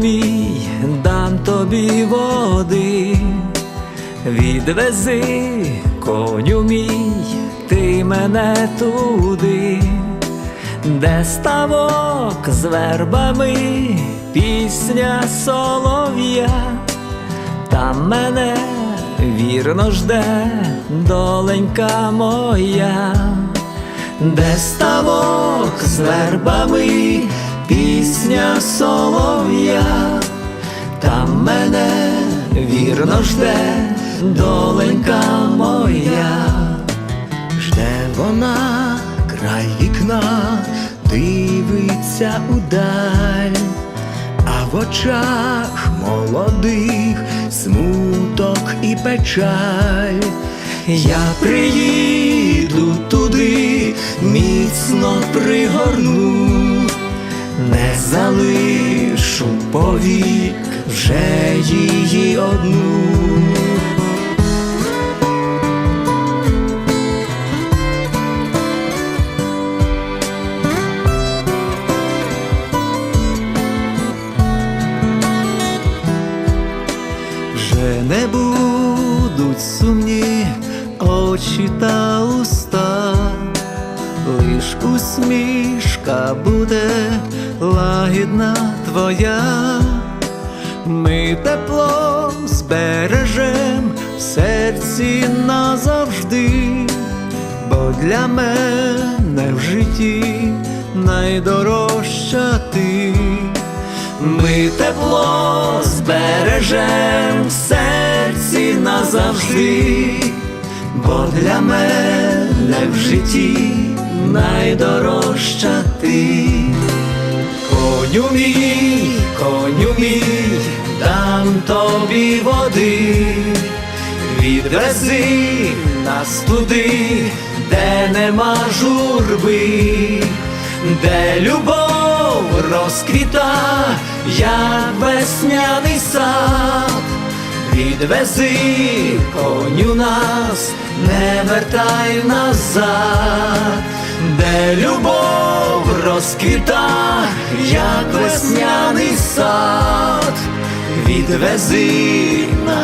Мій, дам тобі води, відвези, коню мій, ти мене туди, де ставок з вербами, пісня солов'я, там мене вірно жде доленька моя, де ставок з вербами, пісня солов'я, там мене вірно жде доленька моя. Жде вона край вікна, дивиться удаль, а в очах молодих смуток і печаль. Я приїду туди, міцно пригорну, залишу повік вже її одну. Не будуть сумні очі та лиш усмішка буде лагідна твоя, ми тепло збережем в серці назавжди, бо для мене в житті найдорожча ти. Ми тепло збережем в серці назавжди, бо для мене в житті найдорожча ти. Коню мій, коню мій, дам тобі води, відвези нас туди, де нема журби, де любов розквіта, як весняний сад. Відвези коню нас, не вертай назад, любов розквіта, як весняний сад. Відвези нас